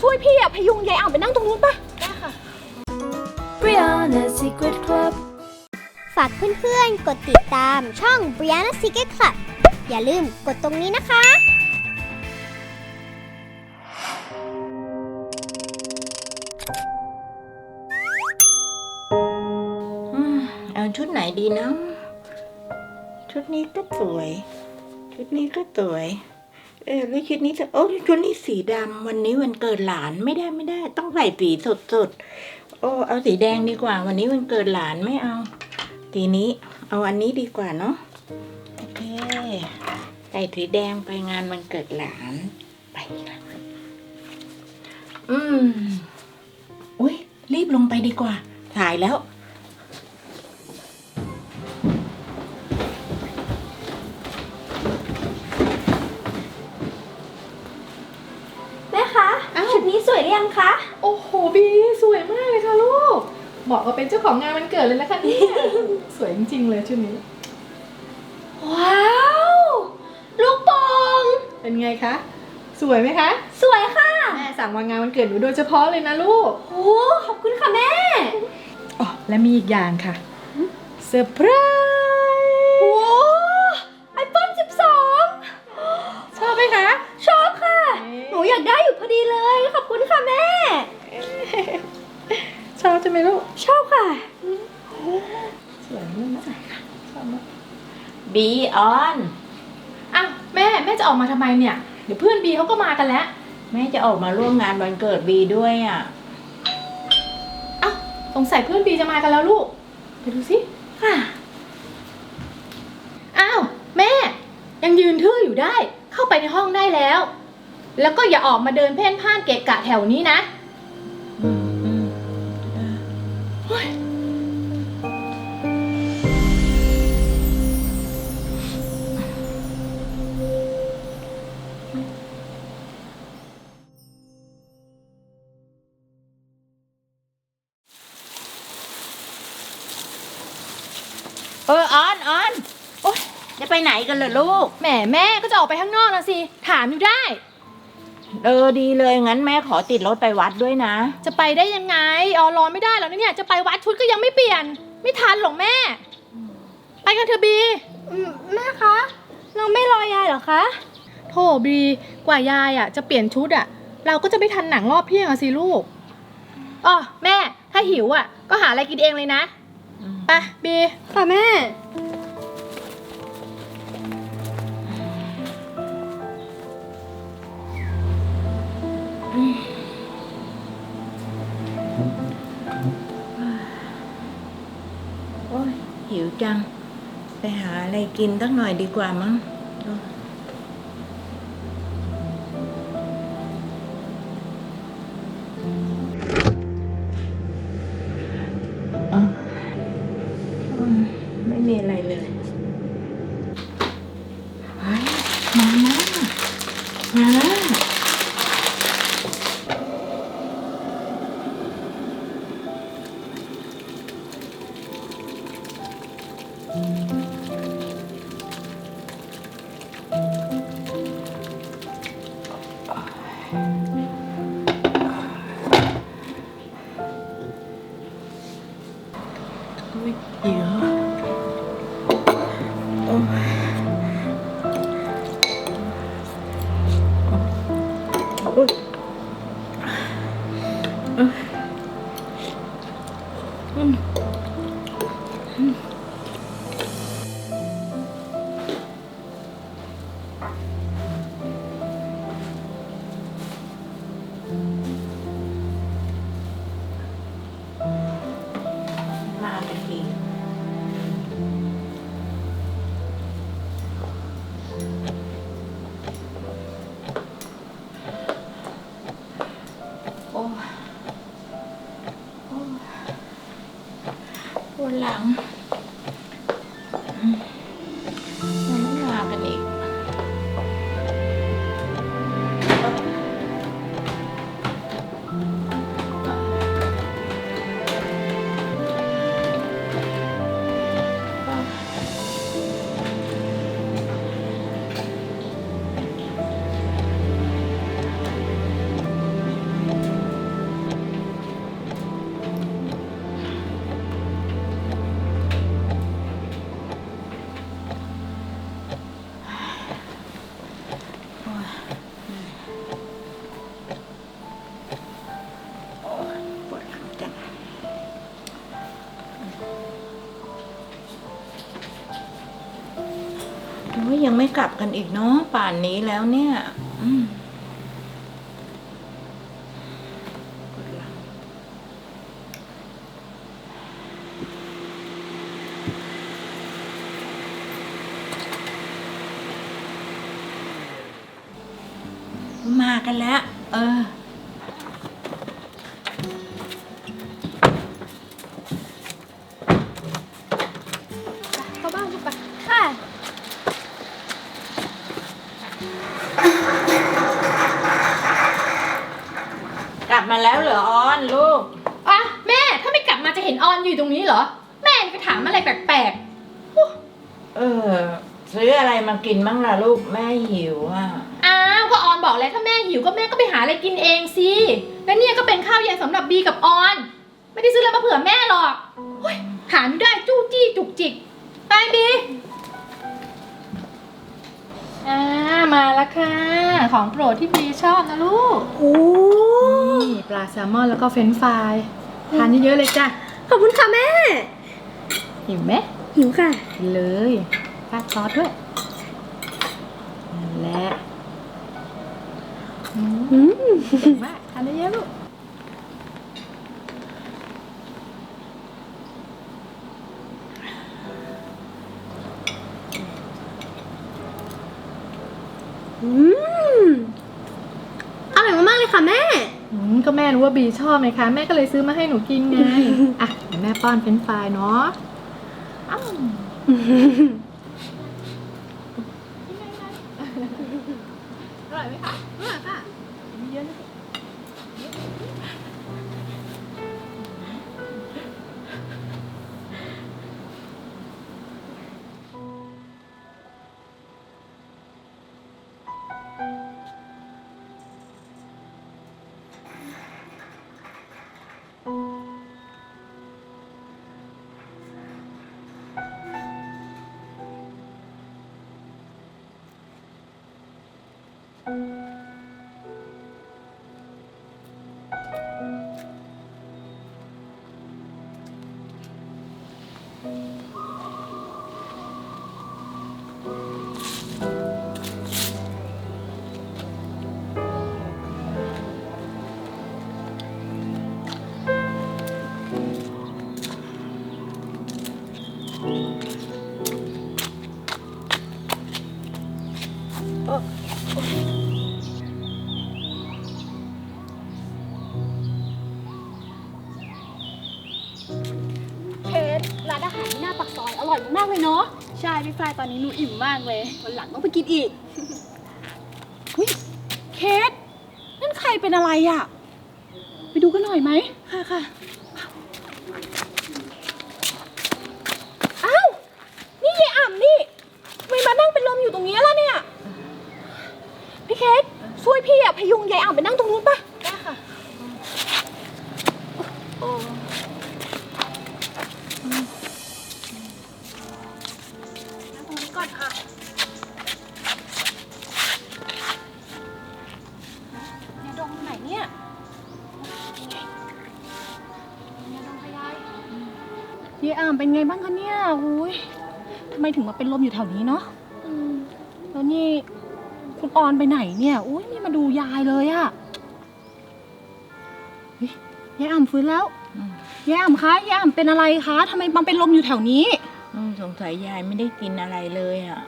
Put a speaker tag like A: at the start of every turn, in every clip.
A: พยุงยายอ่างไปนั่งตรงนู้นปะ
B: Brianna Secret Club
C: ฝากเพื่อนๆ กดติดตามช่อง Brianna Secret Club อย่าลืมกดตรงนี้นะคะ
D: อืมเอาชุดไหนดีนะ ชุดนี้ก็สวย ชุดนี้ก็สวย เออแล้วชุดนี้จะโอ้ชุดนี้สีดำวันนี้วันเกิดหลานไม่ได้ไม่ได้ ต้องใส่สีสดสดโอ้เอาสีแดงดีกว่า วันนี้วันเกิดหลานไม่เอาสีนี้เอาอันนี้ดีกว่าเนาะโอเคใส่สีแดงไปงานวันเกิดหลานไปละอืมอุ้ยรีบลงไปดีกว่าถ่ายแล้ว
A: รือยังคะ
E: โอ้โหบีสวยมากเลยค่ะลูกเหมาะกับเป็นเจ้าของงานวันเกิดเลยนะคะเนี่ยสวยจริงๆเลยชุดนี้
A: ว้าว ลูกโป่ง
E: เป็นไงคะ สวยไหมคะ
A: สวยค่ะ
E: แม่สั่งมางานวันเกิดหนูโดยเฉพาะเลยนะลูก
A: โอ้ขอบคุณค่ะแม่
E: อ๋อและมีอีกอย่างค่ะเซอร์ไพรส์
A: โอ้ไอโฟน12
E: ชอบไหมคะ
A: ชอบค่ะ หนูอยากได้อยู่พอดีเลย ขอบคุณค่ะแม่
E: ชอบใช่ไหมลูก
A: ชอบค่ะ
E: สวยมากนะชอบมาก
D: บีออน
E: อ้าวแม่แม่จะออกมาทำไมเนี่ย เดี๋ยวเพื่อนบีเขาก็มากันแล้ว
D: แม่จะออกมาร่วมงานวันเกิดบีด้วยอะ
E: อ้าวสงสัยเพื่อนบีจะมากันแล้วลูก ไปดูสิ
A: ค่ะ
E: อ้าวแม่ ยังยืนทื่ออยู่ได้ เข้าไปในห้องได้แล้ว แล้วก็อย่าออกมาเดินเพ่นพ่านเกะกะแถวนี้นะ
D: เออออออนออนโอ๊ยจะไปไหนกันเหรอลูก
E: แหมแม่ก็จะออกไปข้างนอกนะสิ ถามอยู่ได้
D: เออดีเลยงั้นแม่ขอติดรถไปวัดด้วยนะ
E: จะไปได้ยังไงอ๋อรอไม่ได้แล้วนะเนี่ย จะไปวัดชุดก็ยังไม่เปลี่ยน ไม่ทันหรอกแม่ ไปกันเถอะบี
A: อืมแม่คะ เราไม่รอยายเหรอคะ
E: โถบีกว่ายายอะ จะเปลี่ยนชุดอะ เราก็จะไม่ทันหนังรอบเที่ยงอะสิลูกอ๋อแม่ ถ้าหิวอะ ก็หาอะไรกินเองเลยนะไปบี
A: ค่ะแม่
D: หิวจัง ไปหาอะไรกินสักหน่อยดีกว่ามั้งเอออะอืมไม่มีอะไร อุ๊ยหิวโปวด ยยังไม่กลับกันอีกเนาะป่านนี้แล้วเนี่ย อืม แล้วเหรอออนลูก
E: อะแม่ถ้าไม่กลับมาจะเห็นออนอยู่ตรงนี้เหรอ แม่ไปถามอะไรแปลก
D: เออ ซื้ออะไรมากินบ้างล่ะลูกแม่หิวอะ
E: ๆอ้าวก็ออนบอกแล้วถ้าแม่หิวก็แม่ก็ไปหาอะไรกินเองสิและเนี่ยก็เป็นข้าวเย็นสำหรับบีกับออน ไม่ได้ซื้ออะไรมาเผื่อแม่หรอกเฮ้ยถามอยู่ได้จู้จี้จุกจิกไปบี อ่ามาแล้วค่ะ ของโปรดที่บีชอบนะลูก
C: โอ้
E: นี่ปลาแซลมอนแล้วก็เฟรนช์ฟรายทานเยอะๆเลยจ้ะ
C: ขอบคุณค่ะแม่
E: หิวไหม
C: หิวค่ะ
E: กินเลยราดซอสด้วยนั่นแหละอืม
C: อืม
E: เก่งมากทานได้เยอะลูก
C: รู้
E: ว่าบีชอบไหมคะ แม่ก็เลยซื้อมาให้หนูกินไง อะเดี๋ยวแม่ป้อนเฟรนช์ฟรายเนาะอ้าวอร่อยไหมคะอร่อยค่ะมีเยอะนะ
C: เร้านอาหารที่หน้าปากซอยอร่อยมากๆเลยเนาะ ใช่พี่ฝ้ายตอนนี้หนูอิ่มมากเลย วันหลังต้องไปกินอีกหุ้ยเคสนั่นใครเป็นอะไรอะไปดูกันหน่อยไหม ค่ะค่ะอ้าว นี่ยายอ่ำนี่ทำไมมานั่งเป็นลมอยู่ตรงนี้ล่ะเนี่ย พี่เคสช่วยพี่อะพยุงยายอ่ำไปนั่งตรงนู้น ลมอยู่แถวนี้เนาะแล้วนี่คุณออนไปไหนเนี่ย อุ้ยไม่มาดูยายเลยอะเฮ้ยยายอ่ำฟื้นแล้ว
D: อืม
C: ยายอ่ำคะ ยายอ่ำเป็นอะไรคะทำไมมาเป็นลมอยู่แถวนี้
D: อืมสงสัยยายไม่ได้กินอะไรเลยอะ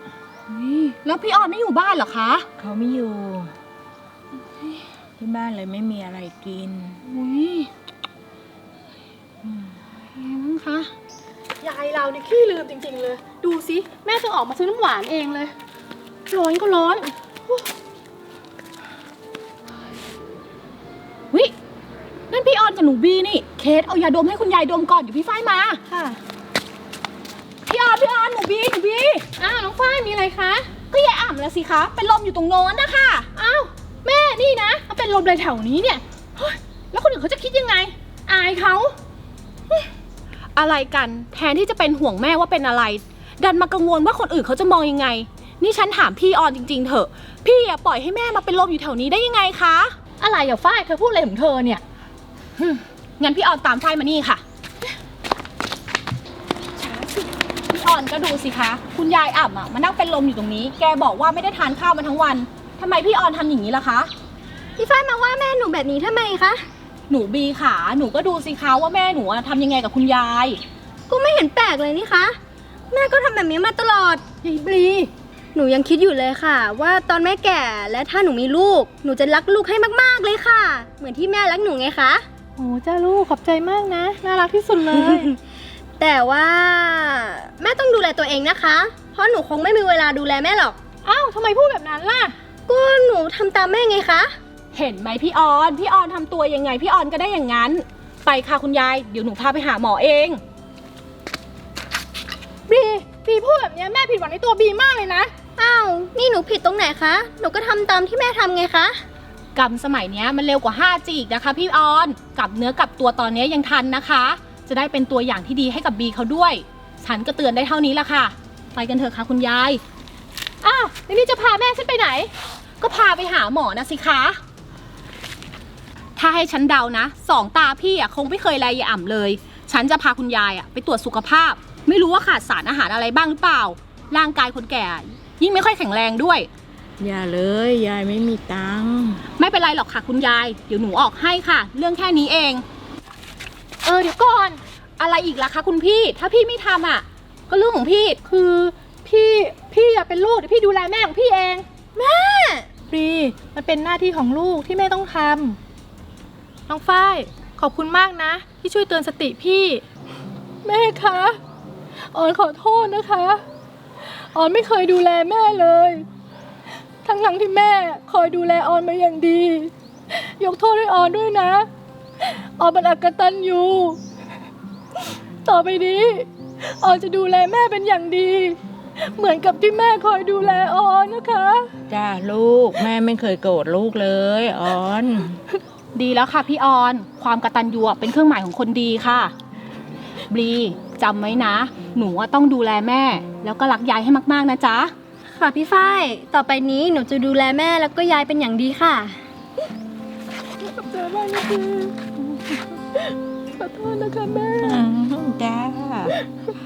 C: อุ๊ยแล้วพี่ออนไม่อยู่บ้านเหรอคะ
D: เขาไม่อยู่ ที่บ้านเลยไม่มีอะไรกิน
C: อุ้ยยังไงบ้างคะ
E: ยาย เราเนี่ยขี้ลืมจริง ๆ เลย ดูสิแม่จะออกมาซื้อน้ำหวานเองเลย ร้อนก็ร้อน
C: วินั่นพี่ออนกับหนูบีนี่ เคสเอายาดมให้คุณยายดมก่อนเดี๋ยวพี่ฝ้ายมา
E: ค่ะ
C: พี่ออนพี่ออนหนูบีหนูบี
E: อ้าวน้องฝ้ายมีอะไรคะ
C: ก็ยายอ่ำแล้วสิคะเป็นลมอยู่ตรงโน้นนะคะ
E: อ้าวแม่นี่นะมาเป็นลมเลยแถวนี้เนี่ยเฮ้ยแล้วคนอื่นเขาจะคิดยังไง อายเขา
C: อะไรกัน แทนที่จะเป็นห่วงแม่ว่าเป็นอะไร ดันมากังวลว่าคนอื่นเขาจะมองยังไง นี่ฉันถามพี่ออนจริง ๆ เถอะ พี่อย่าปล่อยให้แม่มาเป็นลมอยู่แถวนี้ได้ยังไงคะ
E: อะไรอย่าฝ้ายเธอพูดอะไรของเธอเนี่ย
C: งั้นพี่ออนตามฝ้ายมานี่ค่ะออนก็ดูสิคะ คุณยายอ่ำอะมานั่งเป็นลมอยู่ตรงนี้ แกบอกว่าไม่ได้ทานข้าวมาทั้งวันทำไมพี่ออนทำอย่างนี้ล่ะคะ
A: พี่ฝ้ายมาว่าแม่หนูแบบนี้ทำไมคะ
C: หนูบีขาหนูก็ดูสิคะว่าแม่หนูอะทำยังไงกับคุณยาย
A: ก็ไม่เห็นแปลกเลยนี่คะ แม่ก็ทำแบบนี้มาตลอด
C: ยายบลี
A: หนูยังคิดอยู่เลยค่ะ ว่าตอนแม่แก่และถ้าหนูมีลูก หนูจะรักลูกให้มากๆเลยค่ะ เหมือนที่แม่รักหนูไงคะ
E: โอ้จ้าลูกขอบใจมากนะ น่ารักที่สุดเลย
A: แต่ว่าแม่ต้องดูแลตัวเองนะคะ เพราะหนูคงไม่มีเวลาดูแลแม่หรอก
E: อ้าวทำไมพูดแบบนั้นล่ะ
A: ก็หนูทำตามแม่ไงคะ
C: เห็นไหมพี่ออน พี่ออนทำตัวยังไง พี่ออนก็ได้อย่างนั้น ไปค่ะคุณยาย เดี๋ยวหนูพาไปหาหมอเอง
E: บีบีพูดแบบเนี้ยแม่ผิดหวังในตัวบีมากเลยนะ
A: อ้าว นี่หนูผิดตรงไหนคะ หนูก็ทำตามที่แม่ทำไงคะ
C: กรรมสมัยเนี้ยมันเร็วกว่า 5G อีกนะคะพี่ออน กลับเนื้อกลับตัวตอนเนี้ยยังทันนะคะ จะได้เป็นตัวอย่างที่ดีให้กับบีเขาด้วย ฉันก็เตือนได้เท่านี้ละค่ะ ไปกันเถอะค่ะคุณยาย
E: อ้าวแล้วนี่จะพาแม่ฉันไปไหน
C: ก็พาไปหาหมอนะสิคะ ถ้าให้ฉันเดานะสองตาพี่อะคงไม่เคยแลยายอ่ำเลย ฉันจะพาคุณยายอะไปตรวจสุขภาพ ไม่รู้ว่าขาดสารอาหารอะไรบ้างหรือเปล่า ร่างกายคนแก่ ยิ่งไม่ค่อยแข็งแรงด้วย
D: อย่าเลย ยายไม่มีตังค์
C: ไม่เป็นไรหรอกค่ะคุณยาย เดี๋ยวหนูออกให้ค่ะ เรื่องแค่นี้เอง
E: เออเดี๋ยวก่อน
C: อะไรอีกล่ะคะคุณพี่ ถ้าพี่ไม่ทำอะ ก็เรื่องของพี่
E: คือพี่พี่อยากเป็นลูกเดี๋ยวพี่ดูแลแม่ของพี่เองแม่บีมันเป็นหน้าที่ของลูกที่แม่ต้องทำ น้องฝ้าย ขอบคุณมากนะ ที่ช่วยเตือนสติพี่ แม่คะออนขอโทษนะคะออนไม่เคยดูแลแม่เลย ทั้งทั้งที่แม่คอยดูแลออนมาอย่างดี ยกโทษให้ออนด้วยนะ ออนเป็นอักตันอยู่ ต่อไปนี้ออนจะดูแลแม่เป็นอย่างดี เหมือนกับที่แม่คอยดูแลออนนะคะ
D: จ้าลูกแม่ไม่เคยโกรธลูกเลยออน
C: ดีแล้วค่ะพี่ออน ความกตัญญูอะเป็นเครื่องหมายของคนดีค่ะ บลีจำไว้นะ หนูอะต้องดูแลแม่ แล้วก็รักยายให้มากๆนะจ๊ะ
A: ค่ะพี่ฝ้าย ต่อไปนี้หนูจะดูแลแม่แล้วก็ยายเป็นอย่างดีค่ะ
E: ขอบใจมากนะคะขอโทษนะคะแม่
D: อืม